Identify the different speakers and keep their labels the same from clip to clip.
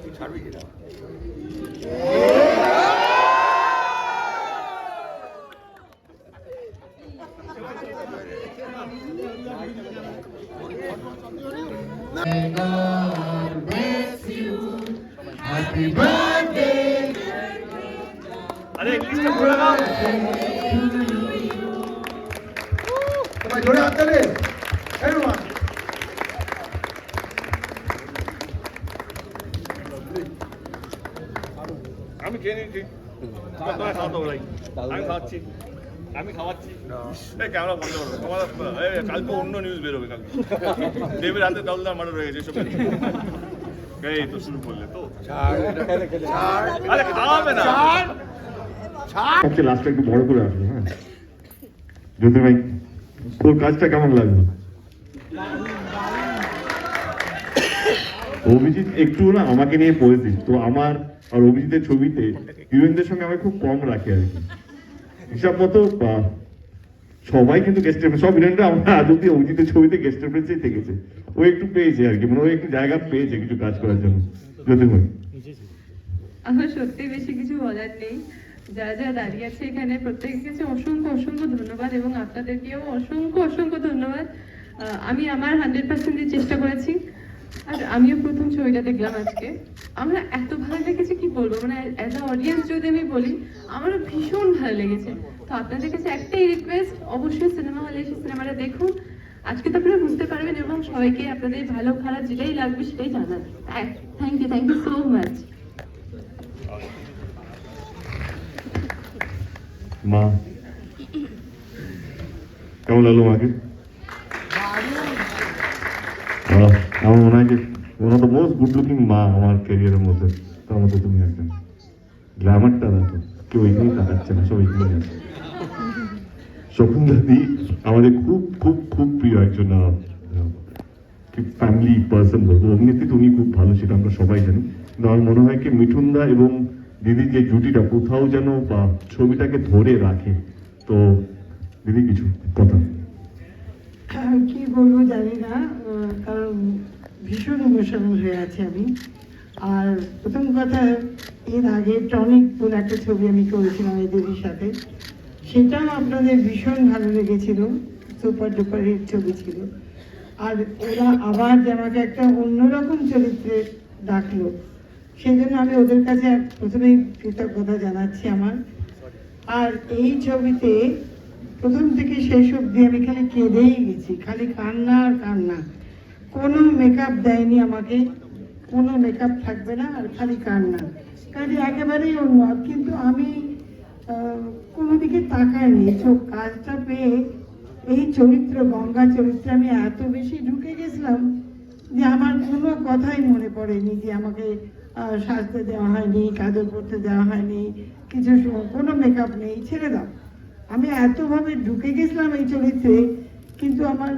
Speaker 1: তুই ছাড়বি কিনা
Speaker 2: খেয়ে নিচ্ছি তোমায় খাওয়াতে হবে আমি খাওয়াচ্ছি। আমি খাওয়াচ্ছি। এই ক্যামেরা বন্ধ করো। তোমার কালকে অন্য নিউজ বেরোবে কালকে। দেবের হাতে দলদার মারা রয়ে গেছে সব এই তো শুরু করলে তো। আরে খাওয়াবে না।
Speaker 3: সবচেয়ে লাস্টে একটু বড় করে আসব হ্যাঁ? জ্যোতি ভাই তোর কাজটা কেমন লাগল? অভিজিৎ একটু না আমাকে নিয়ে পড়েছিস। তো আমার আর অভিজিতের ছবিতে হিরোইনদের সঙ্গে আমি খুব কম রাখি আর কি। হিসাব মতো সবাই কিন্তু গেস্ট সব হিরোইনরা আমরা আজ অব্দি অভিজিতের ছবিতে গেস্ট রেফারেন্সেই থেকেছে। ও একটু পেয়েছে আর কি মানে ও একটু জায়গা পেয়েছে কিছু কাজ করার জন্য। জ্যোতি ভাই
Speaker 4: আমার সত্যি বেশি কিছু বলার নেই। যারা যারা দাঁড়িয়ে আছে এখানে প্রত্যেকের কাছে অসংখ্য অসংখ্য ধন্যবাদ এবং আপনাদেরকেও অসংখ্য অসংখ্য ধন্যবাদ। আমি আমার হান্ড্রেড পার্সেন্ট চেষ্টা করেছি। আর আমিও প্রথম ছবিটা দেখলাম আজকে। আমরা এত ভালো লেগেছে, কি বলব? মানে অ্যাজ আ অডিয়েন্স যদি আমি বলি, আমারও ভীষণ ভালো লেগেছে। তো আপনাদের কাছে একটাই রিকোয়েস্ট অবশ্যই সিনেমা হলে এসে সিনেমাটা দেখুন। আজকে তো আপনারা বুঝতে পারবেন এবং সবাইকে আপনাদের ভালো, খারাপ যেটাই লাগবে সেটাই জানান। Thank you thank you so much
Speaker 3: মা, কেমন লাগল মাকে? আমার one of the most good looking মা আমার ক্যারিয়ারের মধ্যে, তার মধ্যে তুমি একজন। গ্ল্যামারটা দেখো, কেউ এখানেই তাকাচ্ছে না সব এখানেই আছে শকুন্তলা দি আমাদের খুব খুব খুব প্রিয় একজন ফ্যামিলি পার্সন বলব। অভিনেত্রী তো উনি খুব ভালো, সেটা আমরা সবাই জানি। কিন্তু আমার মনে হয় কি মিঠুনদা এবং দিদির যে জুটিটা, কোথাও যেন বা ছবিটাকে ধরে রাখে। তো দিদি, কিছু কথা।
Speaker 5: কি বলব জানি না কারণ ভীষণ ইমোশনাল হয়ে আছি আমি। আর প্রথম কথা, এর আগে টনিক বলে একটা ছবি আমি করেছিলাম এদেরই সাথে। সেটাও আপনাদের ভীষণ ভালো লেগেছিল সুপার ডুপার হিট ছবি ছিল। আর ওরা আবার যে আমাকে একটা অন্যরকম চরিত্রে ডাকলো। সেই জন্য আমি ওদের কাছে প্রথমেই কৃতজ্ঞতা জানাচ্ছি আমার। আর এই ছবিতে প্রথম থেকে শেষ অবধি আমি খালি কেঁদেই গেছি, খালি কান্না আর কান্না। কোনো মেকআপ দেয়নি আমাকে, কোনো মেকআপ থাকবে না আর খালি কান্না। কাজে একেবারেই অন্য কিন্তু আমি কোনো দিকে তাকাইনি। সব কাজটা পেয়ে এই চরিত্র, গঙ্গা চরিত্রে আমি এত বেশি ঢুকে গেছিলাম যে আমার কোনো কথাই মনে পড়েনি যে আমাকে সাজতে দেওয়া হয়নি, কাজল করতে দেওয়া হয়নি, কিছু কোনো মেকআপ নেই, ছেড়ে দাও। আমি এতভাবে ঢুকে গেছিলাম এই চরিত্রে, কিন্তু আমার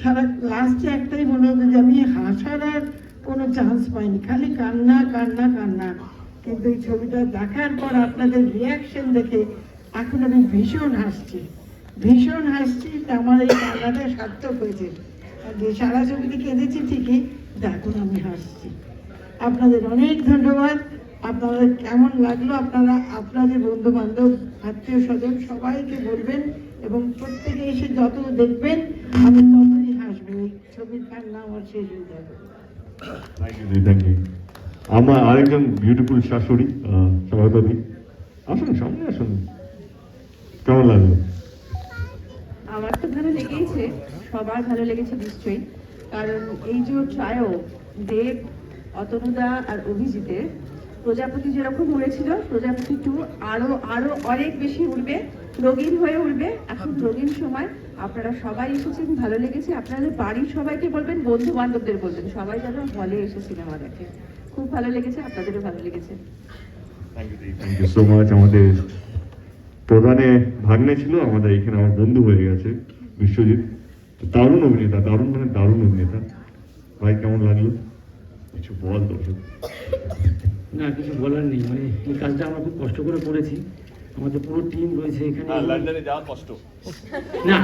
Speaker 5: সারা লাস্টে একটাই মনে হতো যে আমি হাসার আর কোনো চান্স পাইনি। খালি কান্না কান্না কান্না। কিন্তু এই ছবিটা দেখার পর আপনাদের রিয়াকশন দেখে এখন আমি ভীষণ হাসছি। ভীষণ হাসছি আমার এই কান্নাটা সার্থক হয়েছে। যে সারা ছবিতে কেঁদেছি ঠিকই, দেখুন আমি হাসছি। আপনাদের অনেক ধন্যবাদ। আপনাদের কেমন লাগল? আপনারা আপনাদের বন্ধু বান্ধব আত্মীয় স্বজন সবাইকে বলবেন এবং প্রত্যেকে এসে যত দেখবেন আমি ততই হাসবো। এই ছবির শেষ হয়ে যাবে।
Speaker 3: দিদি থ্যাংক ইউ আমার আরেকজন বিউটিফুল শাশুড়ি সভাপতি। আসুন সামনে আসুন। কেমন লাগল?
Speaker 4: আমার তো ভালো লেগেছে সবার ভালো লেগেছে নিশ্চয়ই। কারণ এই যে ট্রায়ো দেব অতনুদা আর অভিজিতের প্রজাপতি যেরকম উড়েছিল, প্রজাপতি টু আরও আরও অনেক বেশি উড়বে, রঙিন হয়ে উঠবে এখন রঙিন সময়। আপনারা সবাই এসেছেন, ভালো লেগেছে। আপনাদের বাড়ির সবাইকে বলবেন বন্ধু বান্ধবদের বলবেন। সবাই যেন হলে এসে সিনেমা দেখে। খুব ভালো লেগেছে, আপনাদেরও ভালো লেগেছে।
Speaker 3: সো মাচ আমাদের প্রধানে ভাগ্নে ছিল, আমাদের এখানে আমার বন্ধু হয়ে গেছে, বিশ্বজিৎ। দারুণ অভিনেতা, দারুণ মানে দারুণ অভিনেতা। ভাই, কেমন লাগল? কিছু বল দর্শক।
Speaker 6: না কিছু বলার নেই। মানে এই কাজটা আমরা খুব কষ্ট করে করেছি। আমাদের পুরো টিম রয়েছে এখানে।
Speaker 2: লন্ডনে যাওয়া কষ্ট।
Speaker 6: না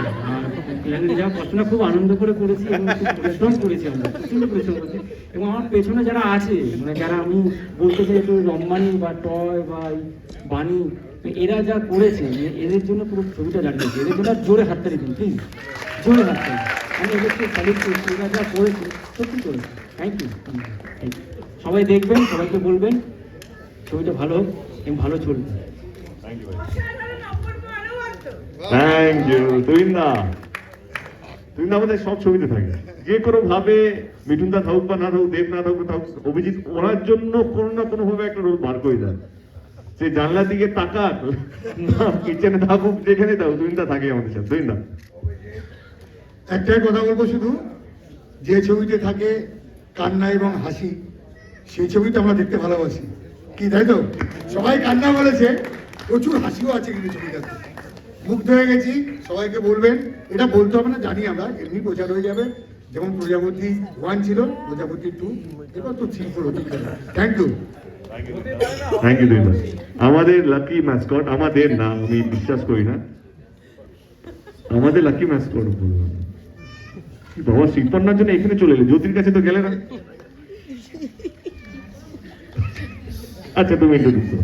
Speaker 6: লন্ডনে যাওয়া কষ্ট না খুব আনন্দ করে করেছি এবং খুব পরিশ্রম করেছি আমরা প্রচুর পরিশ্রম করেছি। এবং আমার পেছনে যারা আছে মানে যারা আমি বলতে চাই একটু রম্বানি বা টয় বা বাণী এরা যা করেছে এ- এদের জন্য পুরো ছবিটা দাঁড়িয়েছে এদের জন্য জোরে হাততালি দিন প্লিজ জোরে হাততালি আমি এদেরকে স্যালুট করছি এরা যা করেছে সত্যি করেছে। থ্যাংক ইউ সবাই দেখবেন সবাইকে বলবেন ছবিটা ভালো হোক এবং ভালো চলবে
Speaker 3: থ্যাংক ইউ তুই না তুই না আমাদের সব ছবিতে থাকে। যে কোনো ভাবে মিঠুন দা থাকুক বা না থাকুক দেব না থাকুক থাকুক অভিজিৎ ওনার জন্য কোনো না কোনো ভাবে একটা রোল বার করে দেয়। সে জানলার দিকে তাকাক কিচেনে থাকুক যেখানে থাকুক তুই না থাকে আমাদের সাথে তুই না
Speaker 7: একটাই কথা বলব শুধু যে ছবিতে থাকে কান্না এবং হাসি সেই ছবিটা আমরা দেখতে ভালোবাসি। কি, তাই তো? সবাই কান্না বলেছে, প্রচুর হাসিও আছে কিন্তু ছবিটাতে। মুগ্ধ হয়ে গেছি, সবাইকে বলবেন, এটা বলতে হবে না, জানি আমরা, এমনি প্রচার হয়ে যাবে। যেমন প্রজাপতি ওয়ান ছিল, প্রজাপতি টু এবার তো থ্রি ফোর হতেই থ্যাংক ইউ
Speaker 3: থ্যাংক ইউ আমাদের লাকি ম্যাসকট আমাদের না, আমি বিশ্বাস করি না। আমাদের লাকি ম্যাসকট বললাম। বাবা, শিল্পন্নার জন্য এখানে চলে এলে, জ্যোতির কাছে তো গেলে না। আচ্ছা তুমি ইন্ট্রোডিউস করো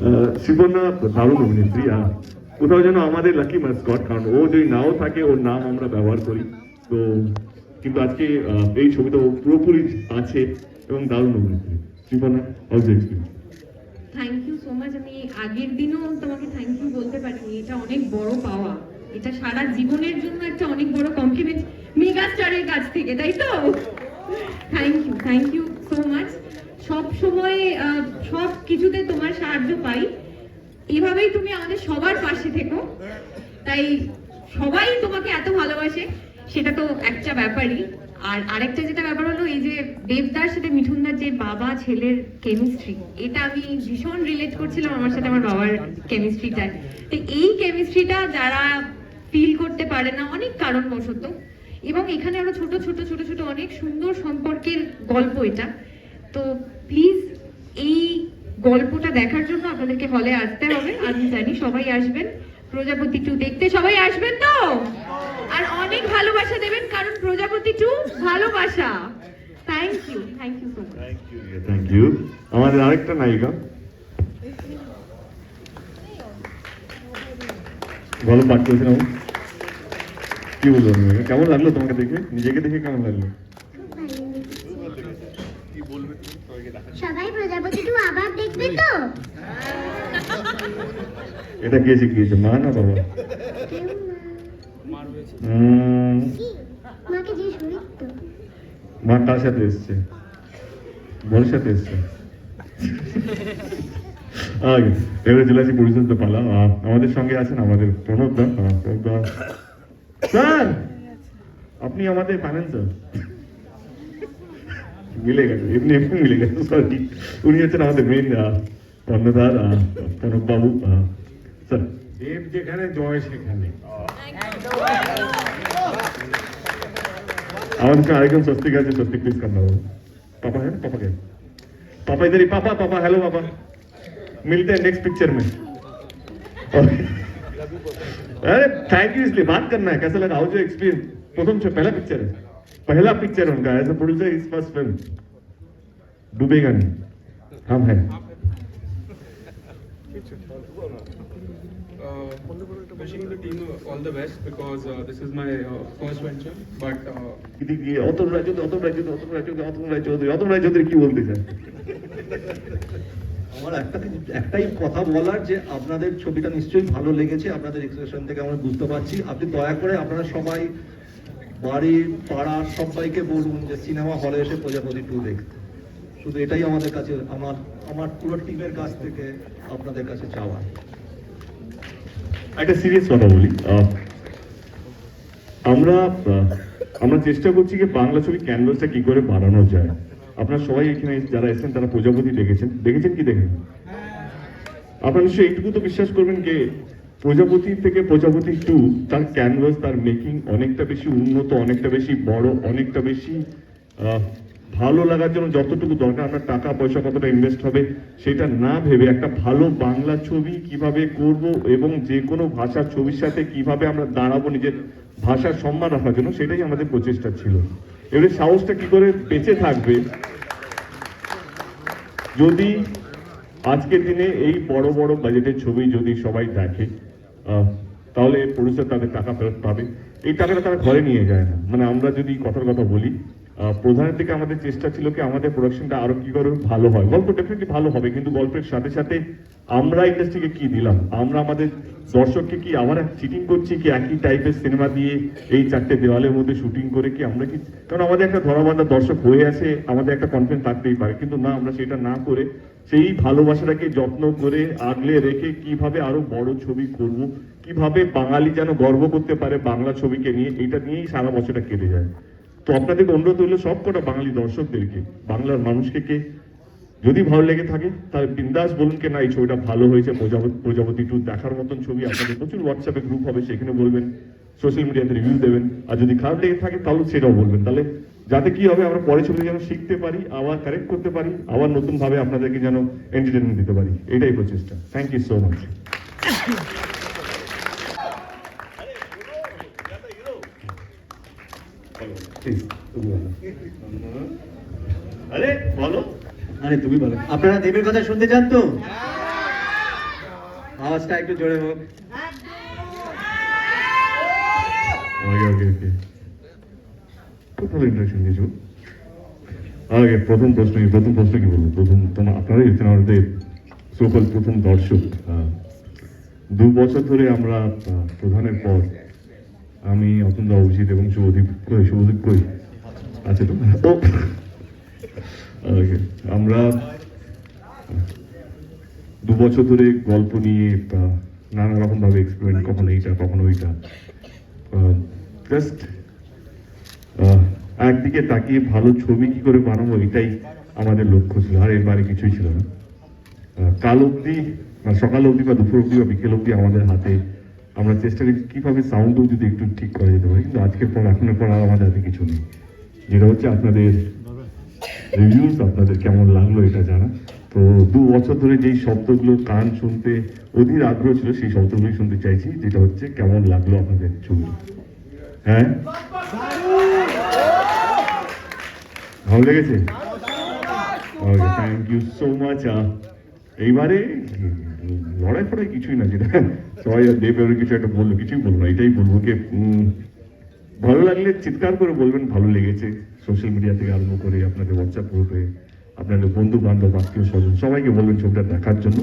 Speaker 3: আহ, দারুণ অভিনেত্রী কোথাও যেন আমাদের লাকি ম্যাসকট কারণ ও যদি নাও থাকে ওর নাম আমরা ব্যবহার করি। তো কিন্তু আজকে এই ছবিতে ও পুরোপুরি আছে এবং দারুণ অভিনেত্রী। Shivanya house experience
Speaker 4: thank you so much আমি আগের দিনও তোমাকে থ্যাংক ইউ বলতে পারিনি। এটা অনেক বড় পাওয়া। এটা সারা জীবনের জন্য একটা অনেক বড় কমপ্লিমেন্ট মেগা স্টারের কাছ থেকে তাই তো? Thank you thank you so much সব সময় সব কিছুতে তোমার সাহায্য পাই। এভাবেই তুমি আমাদের সবার পাশে থেকো। তাই সবাই তোমাকে এত ভালোবাসে, সেটা তো একটা ব্যাপারই। আর আরেকটা যেটা ব্যাপার হলো, এই যে দেবদার সাথে মিঠুনদার যে বাবা ছেলের কেমিস্ট্রি এটা আমি ভীষণ রিলেট করছিলাম আমার সাথে আমার বাবার কেমিস্ট্রিটা তো এই কেমিস্ট্রিটা যারা ফিল করতে পারে না, অনেক কারণবশত এবং এখানে আরও ছোট ছোট ছোট ছোট অনেক সুন্দর সম্পর্কের গল্প এটা। তো প্লিজ এই গল্পটা দেখার জন্য আপনাদেরকে হলে আসতে হবে। আমি জানি সবাই আসবেন। প্রজাপতি টু দেখতে সবাই আসবেন তো? আর অনেক ভালোবাসা দেবেন কারণ প্রজাপতি টু ভালোবাসা। Thank you thank you so
Speaker 3: thank you আমাদের আরেকটা নায়িকা। ভালো পাঠ করেছিলাম কি বলব কেমন লাগল তোমাকে দেখে? নিজেকে দেখে কেমন লাগল?
Speaker 1: সবাই প্রজাপতি টু আবার দেখবে তো?
Speaker 3: এটা কে শিখিয়েছে? মা না বাবা? মা কার সাথে এসছে? বলের সাথে এসছে? আগে এবারে চলে আসি পরিচালিত পালা আমাদের সঙ্গে আছেন আমাদের প্রণব দা। প্রণব দা। স্যার আপনি আমাদের ফাইন্যান্সার মিলে গেছে এমনি এমনি মিলে গেছে সরি উনি হচ্ছেন আমাদের মেন কর্ণধার আহ, প্রণব বাবু আহ, স্যার
Speaker 8: দেব যেখানে জয় সেখানে
Speaker 3: আমাদের সঙ্গে আরেকজন স্বস্তিক আছে স্বস্তিক প্লিজ কাম বাবু पापा है ना पापा क्या पापा इधर ही पापा पापा हेलो पापा मिलते हैं नेक्स्ट पिक्चर में और- अरे थैंक यू इसलिए बात करना है। कैसा लगा? जो एक्सपीरियंस प्रथम से पहला पिक्चर है। पहला पिक्चर उनका as a producer is first film डूबेगा नहीं। हम है।
Speaker 9: Wishing the team all the best because uh, this is my uh, first venture. But
Speaker 10: আমার একটা একটাই কথা বলার যে আপনাদের ছবিটা নিশ্চয়ই ভালো লেগেছে, আপনাদের এক্সপ্রেশন থেকে আমরা বুঝতে পারছি। আপনি দয়া করে আপনারা সবাই বাড়ির, পাড়ার সবাইকে বলুন যে সিনেমা হলে এসে প্রজাপতি টু দেখতে। শুধু এটাই আমাদের কাছে, আমার আমার পুরো টিমের কাছ থেকে আপনাদের কাছে চাওয়া।
Speaker 3: একটা সিরিয়াস কথা বলি। আমরা আমরা চেষ্টা করছি যে বাংলা ছবি ক্যানভাসটা কি করে বাড়ানো যায়। আপনারা সবাই এখানে যারা এসেছেন, তারা প্রজাপতি দেখেছেন দেখেছেন কি দেখেন? আপনারা নিশ্চয়ই এইটুকু তো বিশ্বাস করবেন যে প্রজাপতি থেকে প্রজাপতি টু, তার ক্যানভাস তার মেকিং অনেকটা বেশি উন্নত, অনেকটা বেশি বড়, অনেকটা বেশি ভালো লাগার জন্য যতটুকু দরকার, আপনার টাকা, পয়সা কতটা ইনভেস্ট হবে, সেটা না ভেবে একটা ভালো বাংলা ছবি কীভাবে করব এবং যে কোনো ভাষার ছবির সাথে কীভাবে আমরা দাঁড়াবো, নিজের ভাষার সম্মান রাখার জন্য, সেটাই আমাদের প্রচেষ্টা ছিল। এবারে সাহসটা কি করে বেঁচে থাকবে? যদি আজকের দিনে এই বড় বড় বাজেটের ছবি যদি সবাই দেখে তাহলে প্রডিউসার তাদের টাকা ফেরত পাবে। এই টাকাটা তারা ঘরে নিয়ে যায় না। মানে আমরা যদি কথার কথা বলি প্রধানের দিকে আমাদের চেষ্টা ছিল কি আমাদের প্রোডাকশনটা আরও কি করে ভালো হয়। গল্প ডেফিনেটলি ভালো হবে, কিন্তু গল্পের সাথে সাথে আমরা ইন্ডাস্ট্রিকে কি দিলাম? আমরা আমাদের দর্শককে কি আবার চিটিং করছি কি একই টাইপের সিনেমা দিয়ে এই চারটে দেওয়ালের মধ্যে শুটিং করে কি আমরা কি কারণ আমাদের একটা ধরাবান্ধা দর্শক হয়ে আছে, আমাদের একটা কনফিডেন্স থাকতেই পারে, কিন্তু না, আমরা সেটা না করে সেই ভালোবাসাটাকে যত্ন করে আগলে রেখে কীভাবে আরও বড় ছবি করব, কীভাবে বাঙালি যেন গর্ব করতে পারে বাংলা ছবিকে নিয়ে এটা নিয়েই সারা বছরটা কেটে যায়। তো আপনাদের অনুরোধ হলো সব কটা বাঙালি দর্শকদেরকে, বাংলার মানুষকে কে যদি ভালো লেগে থাকে, তাহলে বিন্দাস বলুন কে না এই ছবিটা ভালো হয়েছে, প্রজাপতি প্রজাপতি টু দেখার মতন ছবি, আপনাদের প্রচুর হোয়াটসঅ্যাপে গ্রুপ হবে, সেখানে বলবেন সোশ্যাল মিডিয়াতে রিভিউ দেবেন, আর যদি খারাপ লেগে থাকে তাহলে সেটাও বলবেন। তাহলে যাতে কি হবে, আমরা পরে ছবি যেন শিখতে পারি, আবার কারেক্ট করতে পারি, আবার নতুন ভাবে আপনাদেরকে যেন এন্টারটেনমেন্ট দিতে পারি, এটাই প্রচেষ্টা। থ্যাংক ইউ সো মাচ আরে বলো।
Speaker 11: আরে তুমি বলো। আপনারা দেবের কথা শুনতে চান তো? আওয়াজটা একটু জোরে হোক।
Speaker 3: ওকে ওকে ওকে। খুব ভালো ইন্টারেকশন দিয়েছ আগে প্রথম প্রশ্ন কি প্রথম প্রশ্ন কি বলব? প্রথম তোমার আপনারাই হচ্ছেন আমাদের সকল প্রথম দর্শক। আহ, দু বছর ধরে আমরা প্রধানের পর আমি অতন্ত অভিজিৎ এবং শুভদীপ শুভদীপ কই? আছে তো আমরা দু বছর ধরে গল্প নিয়ে নানা রকম ভাবে এক্সপেরিমেন্ট কখনো এইটা, কখনো ওইটা। জাস্ট একদিকে তাকিয়ে ভালো ছবি কি করে বানাবো, এটাই আমাদের লক্ষ্য ছিল, আর এর কিছুই ছিল না। কাল অবধি সকাল অবধি বা দুপুর অবধি বা বিকেল অবধি আমাদের হাতে আমরা চেষ্টা করি কীভাবে সাউন্ডও যদি একটু ঠিক করা যেতে পারে কিন্তু আজকের পর এখনের পর আর আমাদের হাতে কিছু নেই। যেটা হচ্ছে আপনাদের রিভিউস আপনাদের কেমন লাগল এটা জানা। তো দু বছর ধরে যেই শব্দগুলো কান শুনতে অধীর আগ্রহ ছিল সেই শব্দগুলোই শুনতে চাইছি যেটা হচ্ছে কেমন লাগল আপনাদের ছবি। হ্যাঁ? ভালো লেগেছে? Okay thank you so much এইবারে লড়াই ফড়াই কিছুই না, যেটা সবাই দেব কিছু একটা বলল, কিছুই বলব না, এটাই বলব। কি ভালো লাগলে চিৎকার করে বলবেন, ভালো লেগেছে। সোশ্যাল মিডিয়া থেকে আরম্ভ করে আপনাদের হোয়াটসঅ্যাপ গ্রুপে আপনাদের বন্ধু বান্ধব আত্মীয় স্বজন সবাইকে বলবেন ছবিটা দেখার জন্য।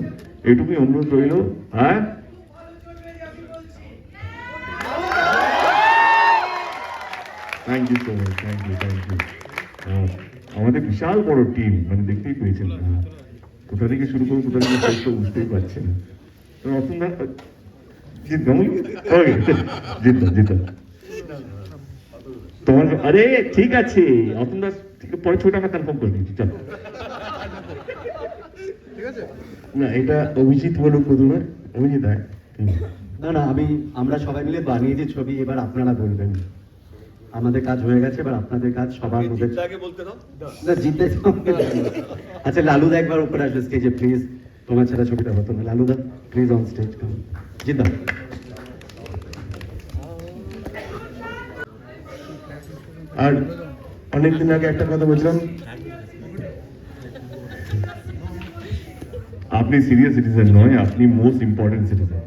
Speaker 3: এইটুকুই অনুরোধ রইল হ্যাঁ thank you so much thank you thank you আমাদের বিশাল বড় টিম মানে দেখতেই পেয়েছেন কোথা থেকে শুরু করব কোথা থেকে শেষ করব বুঝতেই জিত জিত জিত তোমার আরে ঠিক আছে। অতন দাস ঠিক পরে ছবিটা আমরা কনফার্ম করে দিচ্ছি চলো।
Speaker 11: না এটা অভিজিৎ বলুক প্রথমে। অভিজিৎ হয় না না আমি আমরা সবাই মিলে বানিয়েছি ছবি এবার আপনারা বলবেন। আমাদের কাজ হয়ে গেছে এবার আপনাদের কাজ সবার মধ্যে
Speaker 2: দাও।
Speaker 11: না জিততে তো হবে না। আচ্ছা লালুদা একবার উপরে আসবে স্টেজে প্লিজ তোমার ছাড়া ছবিটা হতো না। লালুদা প্লিজ অন স্টেজ জিদ্দা
Speaker 8: আর অনেকদিন আগে একটা কথা বলছিলাম।
Speaker 3: আপনি সিরিয়াস সিটিজেন নয়, আপনি মোস্ট ইম্পর্টেন্ট সিটিজেন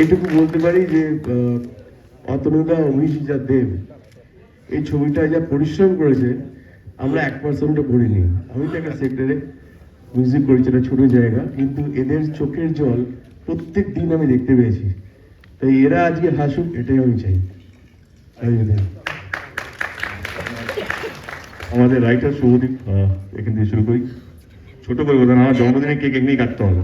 Speaker 8: এইটুকু বলতে পারি যে অতনুদা অভিজিৎ দেব এই ছবিটা যা পরিশ্রম করেছে, আমরা এক পার্সেন্টও করিনি। আমি তো একটা সেক্টরে মিউজিক করেছি একটা ছোটো জায়গা, কিন্তু এদের চোখের জল প্রত্যেক দিন আমি দেখতে পেয়েছি। তাই এরা আজকে হাসুক, এটাই আমি চাই।
Speaker 3: আমাদের রাইটার শুভদীপ এখান থেকে শুরু করি। ছোট করে কথা না আমার জন্মদিনে কেক এমনি কাটতে হবে।